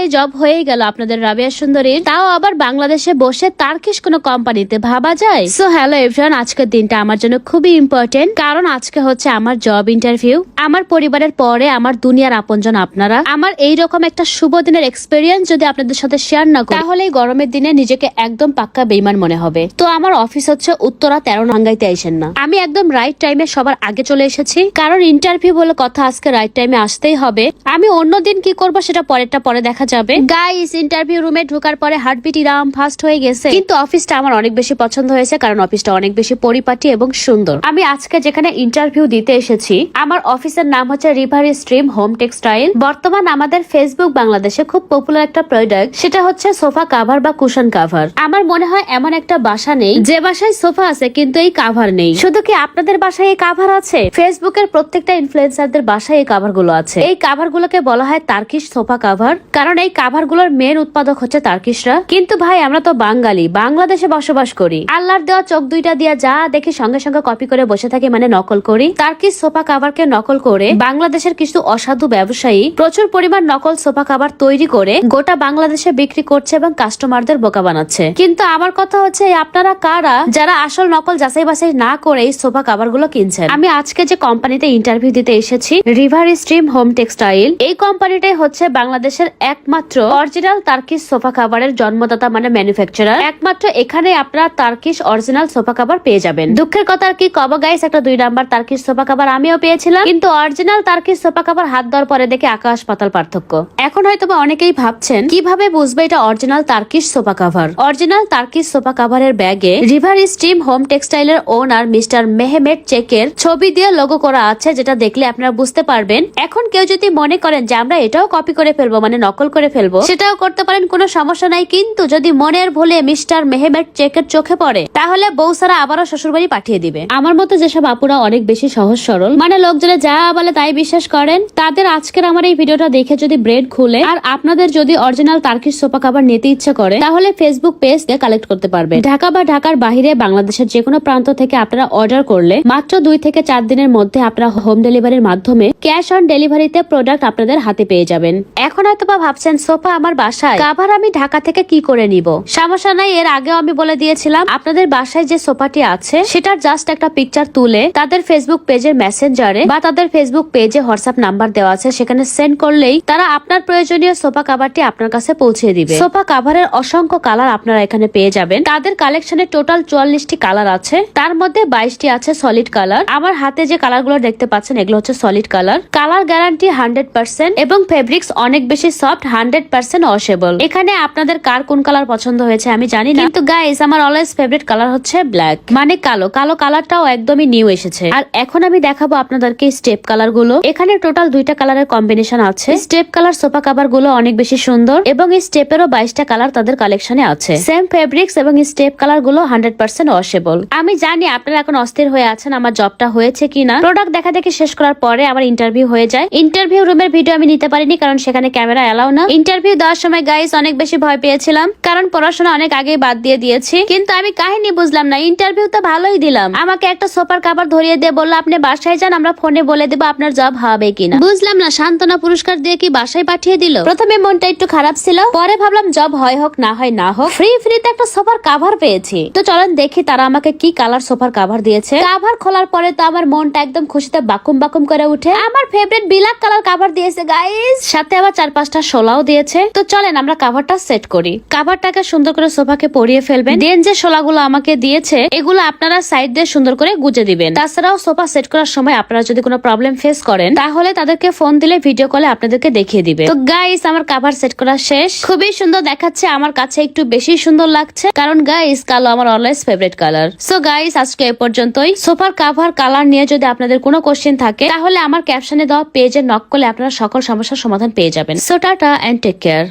Finally job হয়ে গেল আপনাদের রাবিয়া সুন্দরী। তাও আবার বাংলাদেশে বসে তার্কিশ কোনো কোম্পানিতে ভাবা যায়? সো হ্যালো এভরিওয়ান আজকের দিনটা আমার জন্য খুবই ইম্পর্টেন্ট কারণ আজকে হচ্ছে আমার জব ইন্টারভিউ আমার পরিবারের পরে আমার দুনিয়ার আপনজন আপনারা। আমার এই রকম একটা শুভ দিনের এক্সপিরিয়েন্স যদি আপনাদের সাথে শেয়ার না করি, তাহলে এই গরমের দিনে নিজেকে একদম পাক্কা বেইমান মনে হবে। তো আমার অফিস হচ্ছে উত্তরা তেরো নাঙ্গাইতে আইসেন না। আমি একদম রাইট টাইমে সবার আগে চলে এসেছি। কারণ ইন্টারভিউ বলে কথা আজকে রাইট টাইমে আসতেই হবে। আমি অন্য দিন কি করব সেটা পরেরটা পরে দেখা যাবে। গাইস ইন্টারভিউ রুমে ঢোকার পরে হার্টবিট ইরাম ফাস্ট হয়ে গেছে। কিন্তু অফিসটা আমার অনেক বেশি পছন্দ হয়েছে কারণ অফিসটা অনেক বেশি পরিপাটি এবং সুন্দর। আমি আজকে যেখানে ইন্টারভিউ দিতে এসেছি, আমার অফিসের নাম হচ্ছে রিভার স্ট্রিম হোম টেক্সটাইল। বর্তমান আমাদের ফেসবুক বাংলাদেশে খুব পপুলার একটা প্রোডাক্ট সেটা হচ্ছে সোফা কাভার বা কুশন কাভার আমার মনে হয় এমন একটা বাসা নেই, যে বাসায় সোফা আছে কিন্তু এই কাভার নেই। শুধু কি আপনাদের বাসায় এই কাভার আছে? ফেসবুকের প্রত্যেকটা ইনফ্লুয়েন্সারদের বাসায় এই কাভারগুলো আছে। এই কাভার গুলোকে বলা হয় তার্কিশ সোফা কাভার কারণ এই কাভারগুলোর মেন উৎপাদক হচ্ছে তার্কিশরা কিন্তু ভাই, আমরা তো বাঙালি, বাংলাদেশে বসবাস করি। আল্লাহর দেওয়া চোখ দুইটা দিয়া যা দেখি সঙ্গে সঙ্গে কপি করে বসে থাকি মানে নকল করি। তার্কিশ সোফা কাভারকে নকল করে বাংলাদেশের কিছু অসাধু ব্যবসায়ী প্রচুর পরিমাণ নকল সোফা কাভার তৈরি করে গোটা বাংলাদেশে বিক্রি করছে এবং কাস্টমারদের বোকা বানাচ্ছে। কিন্তু আমার কথা হচ্ছে আপনারা কারা যারা আসল নকল যাচাই বাছাই না করে এই সোফা কাভারগুলো কিনছেন? আমি আজকে যে কোম্পানিতে ইন্টারভিউ দিতে এসেছি রিভার স্ট্রিম হোম টেক্সটাইল এই কোম্পানিটাই হচ্ছে বাংলাদেশের একমাত্র অরিজিনাল তার্কিশ সোফা কাভারের জন্মদাতা মানে ম্যানুফ্যাকচারার একমাত্র এখানে আপনারা তার্কিশ অরিজিনাল সোফা কাভার পেয়ে যাবেন। দুঃখের কথা আর কি, কব গাইস একটা দুই নাম্বার তার্কিশ সোফা কাভার আমিও পেয়েছিলাম। কিন্তু অরিজিনাল তার্কিশ সোফা কাভার হাত দেওয়ার পরে দেখে আকাশ পাতাল পার্থক্য। এখন হয়তো অনেকেই ভাবছেন, কীভাবে বুঝবে এটা original Turkish sofa cover original Turkish sofa কাভারের ব্যাগে রিভার স্ট্রিম হোম টেক্সটাইলের ওনার মিস্টার মেহমেট চেকের ছবি দিয়ে লোগো করা আছে, যেটা দেখলে আপনারা বুঝতে পারবেন। এখন কেউ যদি মনে করেন যে আমরা এটাও কপি করে ফেলব মানে নকল করে ফেলব, সেটাও করতে পারেন, কোনো সমস্যা নাই। কিন্তু যদি মনের ভুলে মিস্টার মেহমেট চেকের চোখে পড়ে, তাহলে বউ সারা আবারও শ্বশুরবাড়ি পাঠিয়ে দিবে। আমার মতো যেসব আপুরা অনেক বেশি সহজ সরল মানে লোকজনে যা বলে তাই বিশ্বাস করেন, তাদের আজকের আমার এই ভিডিওটা দেখে যদি ব্রেড খুলে আর আপনাদের যদি অরিজিনাল তার্কিশ সোফা কাভার নিতে ইচ্ছে করে, তাহলে ফেসবুক পেজ দিয়ে কালেক্ট করতে পারবেন। ঢাকা বা ঢাকার বাইরে বাংলাদেশের যে কোনো প্রান্ত থেকে আপনারা অর্ডার করলে মাত্র দুই থেকে চার দিনের মধ্যে আপনারা হোম ডেলিভারির মাধ্যমে ক্যাশ অন ডেলিভারিতে প্রোডাক্ট আপনাদের হাতে পেয়ে যাবেন। এখন হয়তো বা ভাবছেন সোফা আমার বাসায়? কাভার আমি ঢাকা থেকে কি করে নিব? সমস্যা নাই, এর আগেও আমি বলে দিয়েছিলাম, আপনাদের বাসায় যে সোফাটি আছে, সেটার জাস্ট একটা পিকচার তুলে তাদের ফেসবুক পেজের মেসেঞ্জারে বা তাদের ফেসবুক পেজে হোয়াটসঅ্যাপ নাম্বার দেওয়া আছে। সেখানে সেন্ড করলেই তারা আপনার প্রয়োজনীয় সোফা কাভারটি আপনার কাছে পৌঁছে দিবে। সোফা কাভারের অসংখ্য কালার আপনারা এখানে পেয়ে যাবেন। তাদের কালেকশনে টোটাল চুয়াল্লিশটি কালার আছে। তার মধ্যে বাইশটি আছে সলিড কালার আমার হাতে যে কালারগুলো দেখতে পাচ্ছেন, এগুলো হচ্ছে solid colour colour guarantee hundred percent এবং ফেব্রিক্স অনেক বেশি সফট হান্ড্রেড পার্সেন্ট ওয়াশেবল এখানে আপনাদের কার কোন কালার পছন্দ হয়েছে আমি জানি না। কিন্তু গাইস আমার অলওয়েজ ফেভারিট কালার হচ্ছে ব্ল্যাক মানে কালো। কালো কালারটাও একদমই নিউ এসেছে। আর এখন আমি দেখাবো আপনাদেরকে স্টেপ কালারগুলো এখানে টোটাল দুইটা কালারের কম্বিনেশন আছে। স্টেপ কালার সোফা কাভারগুলো অনেক বেশি সুন্দর এবং এই স্টেপেরও বাইশটা কালার তাদের কালেকশনে আছে। সেম ফেব্রিক্স এবং স্টেপ কালারগুলো হান্ড্রেড পার্সেন্ট ওয়াশেবল। আমি জানি আপনারা এখন অস্থির হয়ে আছেন আমার জবটা হয়েছে কিনা। প্রোডাক্ট দেখা দেখি শেষ করার পরে আমার ইন্টারভিউ হয়ে যায়। ইন্টারভিউ রুমের ভিডিও আমি নিতে পারিনি কারণ সেখানে ক্যামেরা এলাও না। ইন্টারভিউ দেওয়ার সময় গাইস অনেক বেশি ভয় পেয়েছিলাম কারণ পড়াশোনা অনেক আগেই বাদ দিয়ে দিয়েছি। কিন্তু আমি কাহিনী বুঝলাম না, ইন্টারভিউ তো ভালোই দিলাম। আমাকে একটা সোফার কাভার ধরিয়ে দিয়ে বলল, আপনি বাসায় যান, আমরা ফোনে বলে দেবো আপনার জব হবে কিনা। বুঝলাম না, সান্ত্বনা পুরস্কার দিয়ে কি বাসায় পাঠিয়ে দিল? প্রথমে মনটা একটু খারাপ ছিল, পরে ভাবলাম জব হয় হোক, না হয় না হোক। ফ্রি ফ্রিতে একটা সোফার কাভার পেয়েছি। তো চলেন দেখি তারা আমাকে কি কালার সোফার কাভার দিয়েছে। কাভার খোলার পরে তো আমার মনটা একদম খুশিতে বাকুম বাকুম করে উঠে। আমার ফেভারিট বিলাক কালার কাভার দিয়েছে গাইস সাথে আবার চার পাঁচটা শোলাও দিয়েছে। তো চলেন আমরা কাভারটা সেট করি। কাভারটাকে সুন্দর করে সোফাকে পরিয়ে ফেলবেন। দেন যে শোলাগুলো আমাকে দিয়েছে, এগুলো আপনারা সাইড দিয়ে সুন্দর করে গুজে দিবেন। তাছাড়াও সোফা সেট করার সময় আপনারা যদি কোনো প্রবলেম ফেস করেন, তাহলে তাদেরকে ফোন দিলে ভিডিও কলে আপনাদেরকে দেখিয়ে দিবে। তো গাইস আমার কাভার সেট করা শেষ। খুবই সুন্দর দেখাচ্ছে, আমার কাছে একটু বেশি সুন্দর লাগছে। কারণ গাইস কালো আমার always favourite colour so guys আজকে এ পর্যন্তই। সোফার কাভার কালার নিয়ে যদি আপনাদের কোনো কোশ্চেন থাকে, তাহলে আমার ক্যাপশনে দেওয়া পেজে নক করলে আপনারা সকল সমস্যার সমাধান পেয়ে যাবেন। So tata and take care